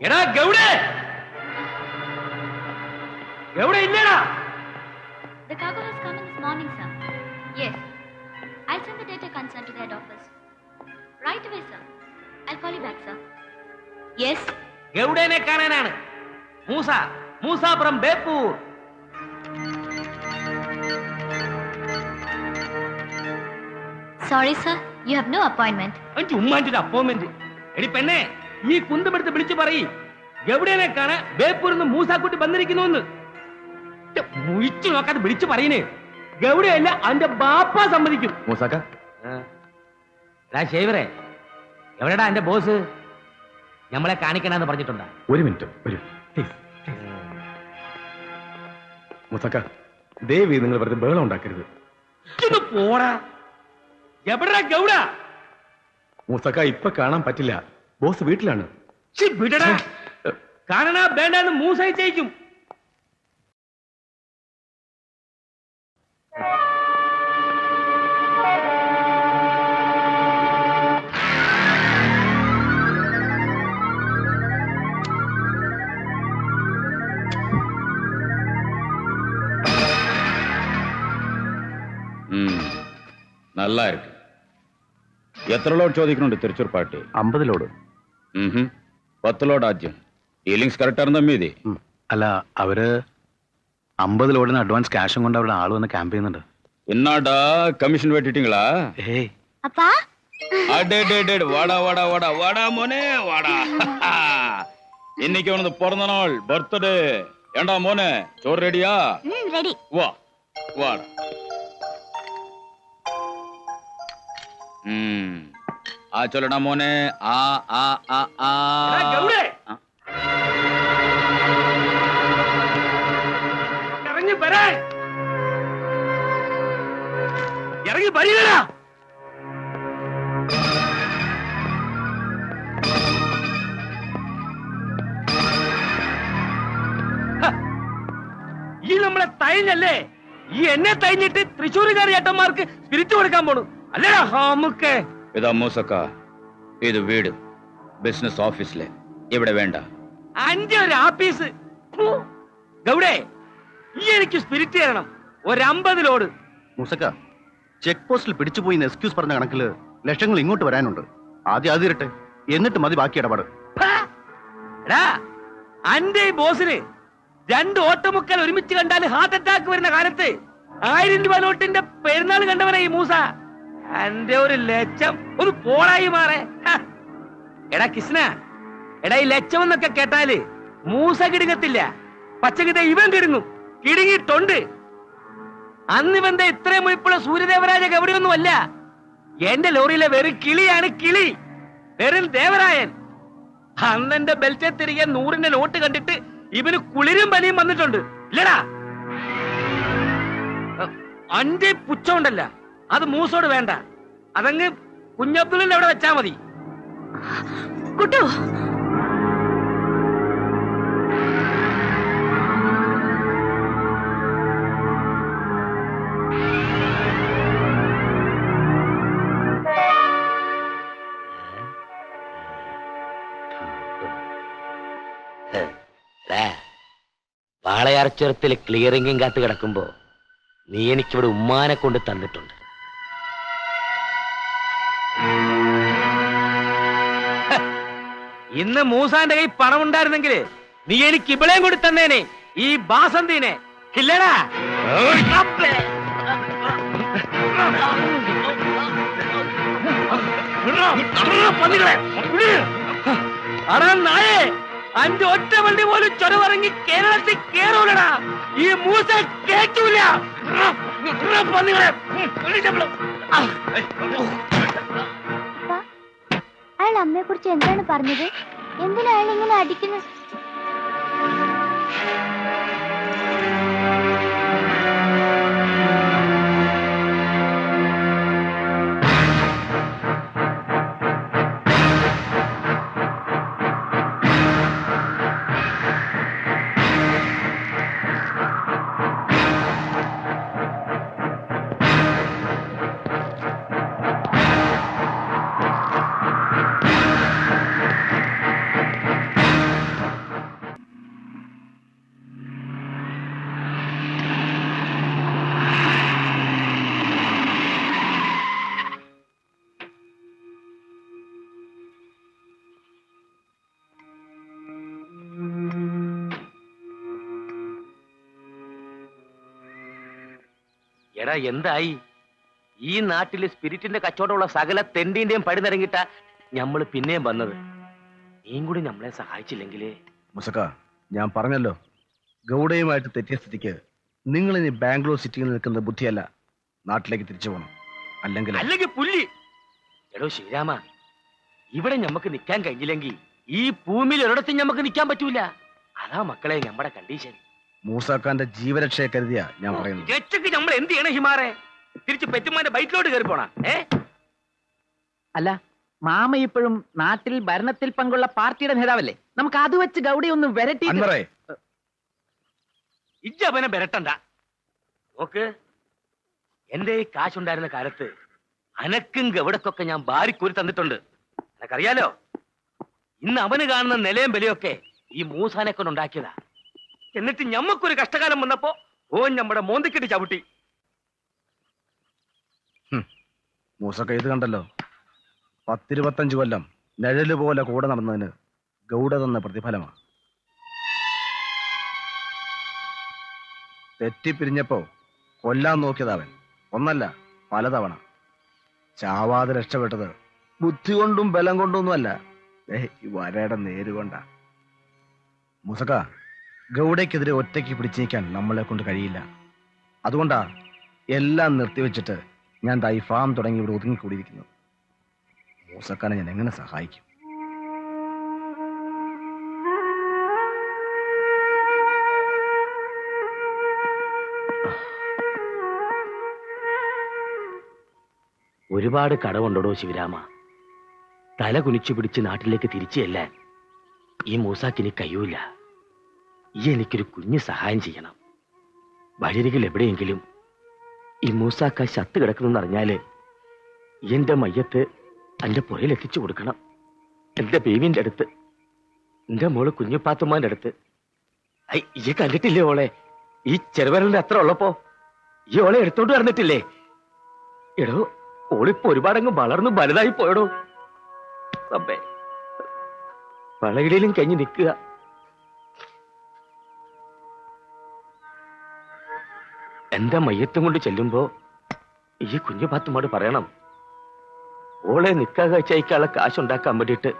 எடா கவுட கவுட இல்லடா The cargo has come in this morning, sir. Yes. I'll send the data concern to the head office. Right away, sir. I'll call you back, sir. Yes. கவுடனே காணே நான் மூசா மூசாபுரம் Beypore Sorry, sir. You have no appointment. அஞ்சு உம்மாஞ்சுடா போமென்று eddy பெண்ணே ഈ കുന്തമെടുത്ത് വിളിച്ചു പറയ്. ഗൗഡേനെ കാണാൻ ബേപ്പൂരിൽ നിന്ന് മൂസാക്കുട്ടി വന്നിരിക്കുന്നു എന്ന് മുഴിച്ചു നോക്കാതെ വിളിച്ചു പറയുന്നേ ഗൗഡയല്ല അന്റെ ബാപ്പ സമ്മതിക്കും. മൂസാക്ക. എവിടെടാ എന്റെ ബോസ്? നമ്മളെ കാണിക്കണമെന്ന് പറഞ്ഞിട്ടുണ്ടോ? ഒരു മിനിറ്റ് ഒരു മുസക്ക ദേവി നിങ്ങൾ വെറുതെ ബഹളം ഉണ്ടാക്കരുത്. പോടാ. എവിടെ ഗൗഡ? മൂസാക്ക ഇപ്പൊ കാണാൻ പറ്റില്ല. ബോസ് വീട്ടിലാണ്. കാണണ വേണ്ടെന്ന് മൂസയിച്ചേക്കും നല്ലായിരിക്കും. എത്ര ലോഡ് ചോദിക്കുന്നുണ്ട് തിരിച്ചൂർ പാർട്ടി അമ്പതിലോട് പത്ത് ലോഡ് ആദ്യം. ഡീലിങ്സ് കറക്റ്റാണ് തമ്മി ഇത് അല്ല അവർ അമ്പത് ലോഡിന് അഡ്വാൻസ് ക്യാഷും കൊണ്ട് അവരുടെ ആൾ വന്ന് ക്യാമ്പ് ചെയ്യുന്നുണ്ട്. എന്നാടാ കമ്മീഷൻ വെട്ടിട്ടിങ്ങളാ? ഏയ്. அப்பா அடேடேடேடு வாடா வாடா வாடா வாடா மோனே வாடா இன்னைக்கு உனது பிறந்த நாள் பர்த்டே ஏண்டா மோனே சோறு ரெடியா ரெடி வா ആ ചൊല്ലടാ മോനെ. ആ ആ ആ ആ. ഇറങ്ങി വരാൻ ഇറങ്ങി ഈ നമ്മളെ തൈഞ്ഞല്ലേ ഈ എന്നെ തൈഞ്ഞിട്ട് തൃശ്ശൂരുകാർ ചേട്ടന്മാർക്ക് സ്പിരിറ്റ് കൊടുക്കാൻ പോണു. അല്ലേ ഹാമുക്കേ. ഇതാ മൂസക്ക ഇത് വീട് ബിസിനസ് ഓഫീസിലെ ഇവിടെ വേണ്ട. അന്റെ ഒരു ആപ്പീസ്. ഗൗഡേ ഈ എനിക്ക് സ്പിരിറ്റ് തരണം. ഒരു അമ്പതിലോട് മൂസക്ക ചെക്ക് പോസ്റ്റിൽ പിടിച്ചുപോയി എക്സ്ക്യൂസ് പറഞ്ഞ കണക്കിൽ ലക്ഷങ്ങൾ ഇങ്ങോട്ട് വരാനുണ്ട്. ആദ്യം അത് ഇരട്ടെ എന്നിട്ട് മതി ബാക്കി ഇടപാട്. അന്റെ ബോസിന് രണ്ട് ഓട്ടമുക്കൽ ഒരുമിച്ച് കണ്ടാൽ ഹാർട്ട് അറ്റാക്ക് വരുന്ന കാലത്ത് ആയിരം രൂപ നോട്ടിന്റെ പെരുന്നാൾ കണ്ടവനാ ഈ മൂസ. അന്റെ ഒരു ലക്ഷം ഒരു പോളായി മാറേ. എടാ കൃഷ്ണ എടാ ഈ ലക്ഷം എന്നൊക്കെ കേട്ടാൽ മൂസ കിടുങ്ങത്തില്ല. പച്ചകിത ഇവൻ കിടുങ്ങും. കിടുങ്ങിയിട്ടുണ്ട്. അന്ന് ഇവന്റെ ഇത്രയും മുയിപ്പുള്ള സൂര്യദേവരാജ ഗൗരിയൊന്നും അല്ല എന്റെ ലോറിയിലെ വെറു കിളിയാണ് കിളി. വെറും ദേവരായൻ. അന്നെന്റെ ബെൽറ്റ് തിരികെ നൂറിന്റെ നോട്ട് കണ്ടിട്ട് ഇവന് കുളിരും പനിയും വന്നിട്ടുണ്ട്. ഇല്ലടാ. അഞ്ചേ പുച്ഛമുണ്ടല്ല. അത് മൂസോട് വേണ്ട. അതങ്ങ് കുഞ്ഞബ്ദുള്ള അവിടെ വെച്ചാ മതി. കുട്ടു. വാളയാർ ചുരത്തിൽ ക്ലിയറിംഗും കാത്ത് കിടക്കുമ്പോ നീ എനിക്കിവിടെ ഉമ്മാനെ കൊണ്ട് തന്നിട്ടുണ്ട്. ഇന്ന് മൂസാന്റെ കൈ പണം ഉണ്ടായിരുന്നെങ്കിൽ നീ എനിക്ക് ഇവിളെയും കൂടി തന്നേനെ. ഈ ബാസന്തിനെ. ഇല്ലടാ. നായേ അഞ്ച് ഒറ്റ വണ്ടി പോലും ചൊരവിറങ്ങി കേരളത്തിൽ കേറൂലടാ. ഈ മൂസ കേറ്റൂല. അയാൾ അമ്മയെ കുറിച്ച് എന്താണ് പറഞ്ഞത്? എന്തിനാ അയാൾ ഇങ്ങനെ അടിക്കുന്നത് എടാ എന്തായി? ഈ നാട്ടിൽ സ്പിരിറ്റിന്റെ കച്ചവടമുള്ള സകല തെണ്ടിന്റെയും പടി നിറങ്ങിട്ട ഞമ്മൾ പിന്നെയും വന്നത്. നീയും കൂടി നമ്മളെ സഹായിച്ചില്ലെങ്കിലേ. മുസക്ക ഞാൻ പറഞ്ഞല്ലോ. ഗൗഡയുമായിട്ട് തെറ്റിയ സ്ഥിതിക്ക് നിങ്ങൾ ഇനി ബാംഗ്ലൂർ സിറ്റിയിൽ നിൽക്കുന്ന ബുദ്ധിയല്ല. നാട്ടിലേക്ക് തിരിച്ചു പോകണം അല്ലെങ്കിൽ അല്ലെങ്കിൽ പുല്ലി എടോ ശ്രീരാമ ഇവിടെ നമുക്ക് നിൽക്കാൻ കഴിഞ്ഞില്ലെങ്കിൽ ഈ ഭൂമിയിൽ ഒരിടത്തും നമുക്ക് നിൽക്കാൻ പറ്റൂല. അതാ മക്കളെ നമ്മുടെ കണ്ടീഷൻ മൂസാക്കാന്റെ ജീവരക്ഷയെ കരുതിയാ ഞാൻ പറയുന്നത്. രക്ഷക്ക് നമ്മൾ എന്ത് ചെയ്യണം ഹിമാറെ തിരിച്ച് പെറ്റുമാന്റെ ബൈക്കിലോട്ട് കയറി പോണ ഏ? അല്ല മാമ ഇപ്പോഴും നാട്ടിൽ ഭരണത്തിൽ പങ്കുള്ള പാർട്ടിയുടെ നേതാവല്ലേ? നമുക്ക് അത് വെച്ച് ഗൗഡി ഒന്ന് വരട്ടി ഇജ്ജവനെ വരട്ടണ്ട. നോക്ക് എന്റെ ഈ കാശുണ്ടായിരുന്ന കാലത്ത് അനക്കും ഗവിടക്കൊക്കെ ഞാൻ ബാരിക്കൂരി തന്നിട്ടുണ്ട്. എനക്കറിയാലോ ഇന്ന് അവന് കാണുന്ന നിലയും വിലയൊക്കെ ഈ മൂസാനെ കൊണ്ട് ഉണ്ടാക്കിയതാ എന്നിട്ട് ഞമ്മക്കൊരു കഷ്ടകാലം വന്നപ്പോ ഓൻ നമ്മുടെ മോന്തിക്കിട്ട് ചവിട്ടി. മൂസക്ക ഇത് കണ്ടല്ലോ. പത്തിരുപത്തഞ്ച് കൊല്ലം നിഴൽ പോലെ കൂടെ നടന്നതിന് ഗൗഡ തന്ന പ്രതിഫലമാണ് തെറ്റിപ്പിരിഞ്ഞപ്പോ കൊല്ലാൻ നോക്കിയതവൻ. ഒന്നല്ല പലതവണ. ചാവാതെ രക്ഷപ്പെട്ടത് ബുദ്ധി കൊണ്ടും ബലം കൊണ്ടൊന്നുമല്ല ഈ വരയുടെ നേരുകൊണ്ടാ മുസക്ക ഗൗഡയ്ക്കെതിരെ ഒറ്റയ്ക്ക് പിടിച്ചു നീക്കാൻ നമ്മളെ കൊണ്ട് കഴിയില്ല. അതുകൊണ്ടാ എല്ലാം നിർത്തിവെച്ചിട്ട് ഞാൻ ദാ ഫാം തുടങ്ങി ഇവിടെ ഒതുങ്ങിക്കൂടിയിരിക്കുന്നു. മൂസക്കാരെ ഞാൻ എങ്ങനെ സഹായിക്കും? ഒരുപാട് കടവുണ്ടോ ശിവരാമ? തല കുനിച്ചു പിടിച്ച് നാട്ടിലേക്ക് തിരിച്ചു ചെല്ലാൻ ഈ മൂസാക്കിന് കഴിയൂല ഈ എനിക്കൊരു കുഞ്ഞു സഹായം ചെയ്യണം. വഴിയരികിൽ എവിടെയെങ്കിലും ഈ മൂസാക്ക ശത്ത് കിടക്കുന്നെന്ന് അറിഞ്ഞാൽ എന്റെ മയ്യത്ത് എന്റെ പുറയിൽ എത്തിച്ചു കൊടുക്കണം. എന്റെ ബേബിന്റെ അടുത്ത് എന്റെ മോൾ കുഞ്ഞുപ്പാത്തുമാന്റെ അടുത്ത്. ഈ കണ്ടിട്ടില്ലേ ഓളെ? ഈ ചെറുവരലിന്റെ അത്ര ഉള്ളപ്പോ ഈ ഓളെ എടുത്തോണ്ട് വന്നിട്ടില്ലേ? എടോ ഓളിപ്പോ ഒരുപാടങ്ങ് വളർന്നു വലുതായി പോയടോ. റബ്ബേ വളകിടയിലും കഴിഞ്ഞ് നിൽക്കുക. എന്റെ മയ്യത്തും കൊണ്ട് ചെല്ലുമ്പോ ഈ കുഞ്ഞു പാത്തുമോട് പറയണം ഓളെ നിക്കാ കാഴ്ചയ്ക്കുള്ള കാശുണ്ടാക്കാൻ വേണ്ടിയിട്ട്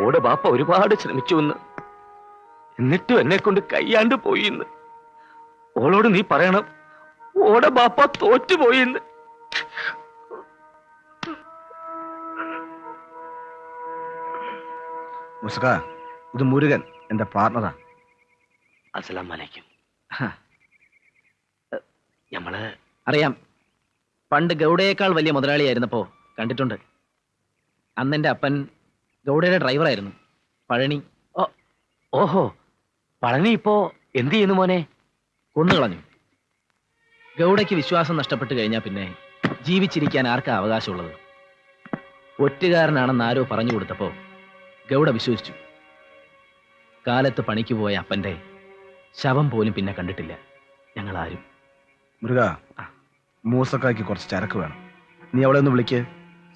ഓടെ ബാപ്പ ഒരുപാട് ശ്രമിച്ചു എന്ന്. എന്നിട്ടും എന്നെ കൊണ്ട് കയ്യാണ്ട് പോയി എന്ന്. ഓളോട് നീ പറയണം ഓടെ ബാപ്പ തോറ്റുപോയി എന്ന്. ഇത് മുരുകൻ എന്റെ പാർട്ണറാ അസ്സലാം വലൈക്കും ഞമ്മൾ അറിയാം. പണ്ട് ഗൗഡയേക്കാൾ വലിയ മുതലാളിയായിരുന്നപ്പോ കണ്ടിട്ടുണ്ട്. അന്നെന്റെ അപ്പൻ ഗൗഡയുടെ ഡ്രൈവറായിരുന്നു. പഴനി. ഓഹോ. പഴനി ഇപ്പോ എന്ത് ചെയ്യുന്നു മോനെ? കൊന്നുകളഞ്ഞു ഗൗഡയ്ക്ക് വിശ്വാസം നഷ്ടപ്പെട്ടു കഴിഞ്ഞാൽ പിന്നെ ജീവിച്ചിരിക്കാൻ ആർക്കാ അവകാശമുള്ളത്? ഒറ്റുകാരനാണെന്ന് ആരോ പറഞ്ഞു കൊടുത്തപ്പോ ഗൗഡ വിശ്വസിച്ചു. കാലത്ത് പണിക്ക് പോയ അപ്പന്റെ ശവം പോലും പിന്നെ കണ്ടിട്ടില്ല. ഞങ്ങൾ ആരും മൂസക്കാക്കി മൂസക്കായ്ക്ക് കുറച്ച് ചരക്ക് വേണം. നീ അവളെ ഒന്ന് വിളിക്ക്.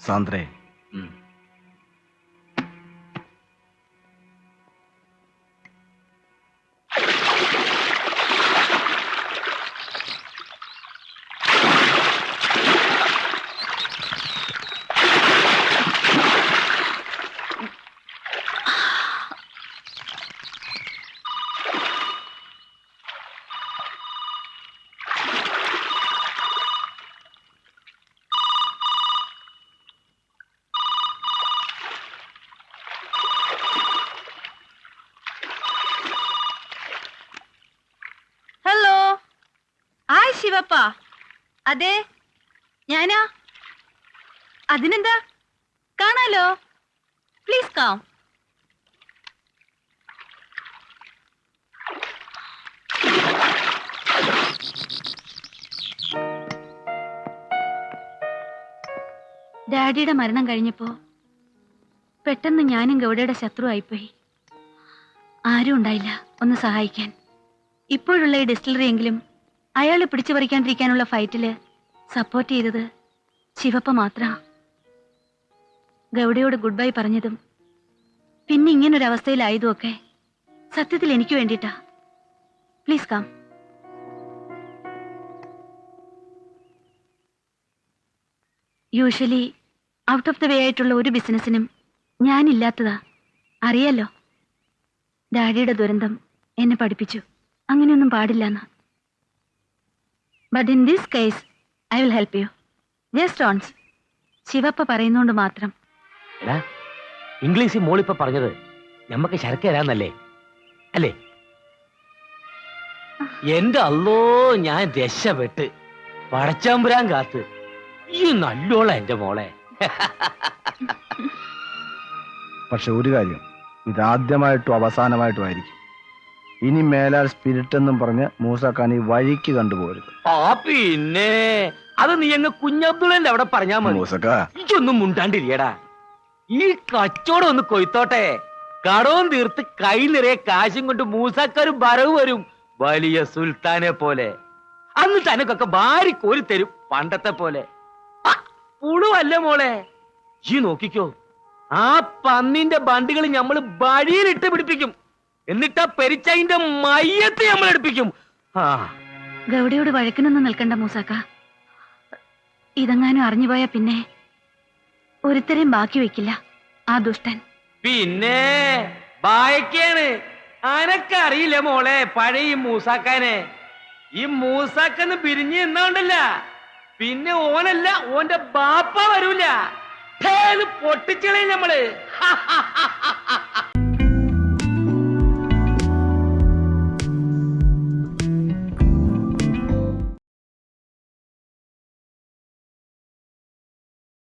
സാന്ദ്രേ. ശിവപ്പ. അതെ ഞാനാ. അതിനെന്താ? കാണാലോ? പ്ലീസ് കാം ഡാഡിയുടെ മരണം കഴിഞ്ഞപ്പോ പെട്ടെന്ന് ഞാനും ഗൗഡയുടെ ശത്രു ആയിപ്പോയി. ആരും ഉണ്ടായില്ല. ഒന്ന് സഹായിക്കാൻ. ഇപ്പോഴുള്ള ഈ ഡിസ്റ്റിലറി എങ്കിലും അയാളെ പിടിച്ചു പറിക്കാണ്ടിരിക്കാനുള്ള ഫൈറ്റിൽ സപ്പോർട്ട് ചെയ്തത് ശിവപ്പ മാത്ര. ഗൗഡയോട് ഗുഡ് ബൈ പറഞ്ഞതും പിന്നെ ഇങ്ങനൊരവസ്ഥയിലായതും ഒക്കെ സത്യത്തിൽ എനിക്ക് വേണ്ടിയിട്ടാ. Please calm usually out of the way ആയിട്ടുള്ള ഒരു ബിസിനസ്സിനും ഞാനില്ലാത്തതാ. അറിയാലോ? ഡാഡിയുടെ ദുരന്തം എന്നെ പഠിപ്പിച്ചു. അങ്ങനെയൊന്നും പാടില്ലെന്ന്. But in this case I will help you just once Shivappa പറയുന്നോണ്ട് മാത്രം. എടാ ഇംഗ്ലീഷിൽ മോളിപ്പ പറഞ്ഞത് നമുക്ക് ശരക്ക് തരാന്നല്ലേ? അല്ലേ? എന്റെ അല്ലോ ഞാൻ രക്ഷപ്പെട്ട് പടച്ചാമ്പുരാൻ കാത്ത്. ഈ നല്ലോള എന്റെ മോളെ. പക്ഷെ ഒരു കാര്യം ഇതാദ്യമായിട്ടും അവസാനമായിട്ടും ആയിരിക്കും. ഇനി മേലാൽ സ്പിരിറ്റ് എന്നും പറഞ്ഞ് മൂസാക്കാൻ ഈ വഴിക്ക് കണ്ടുപോകരുത്. ആ പിന്നെ. അത് നീ അങ്ങ് കുഞ്ഞബ്ദുള്ളന്റെ അവിടെ പറഞ്ഞാ മതി. മൂസക്ക ഇതൊന്നും മുണ്ടാണ്ടിരിയടാ. ഈ കച്ചോടം ഒന്ന് കൊയ്ത്തോട്ടെ. കടവും തീർത്ത് കൈ നിറയെ കാശും കൊണ്ട് മൂസാക്കാരും വരവ് വരും. വലിയ സുൽത്താനെ പോലെ. അന്ന് തനക്കൊക്കെ ഭാരി കോരി തരും പണ്ടത്തെ പോലെ. പുളുവല്ല മോളെ. ഈ നോക്കിക്കോ. ആ പന്നിന്റെ ബണ്ടികൾ നമ്മൾ വഴിയിലിട്ട് പിടിപ്പിക്കും. എന്നിട്ട് ആ പെരിച്ചതിന്റെ മയ്യത്ത് നമ്മൾ എടുപ്പിക്കും. ആ. ഗൗഡയോട് വഴക്കിനൊന്നും നിൽക്കണ്ട മൂസാക്ക. ഇതെങ്ങാനും അറിഞ്ഞുപോയ പിന്നെ ഒരുത്തരെയും ബാക്കി വെക്കില്ല ആ ദുഷ്ടൻ. പിന്നെ ബായക്കാണ്. അനക്കറിയില്ല മോളെ പഴയ മൂസാക്കാനെ. ഈ മൂസാക്കന്ന് പിരിഞ്ഞ് നിന്നോണ്ടല്ല. പിന്നെ ഓനല്ല ഓന്റെ ബാപ്പ വരൂല. പൊട്ടിച്ചളയും നമ്മൾ.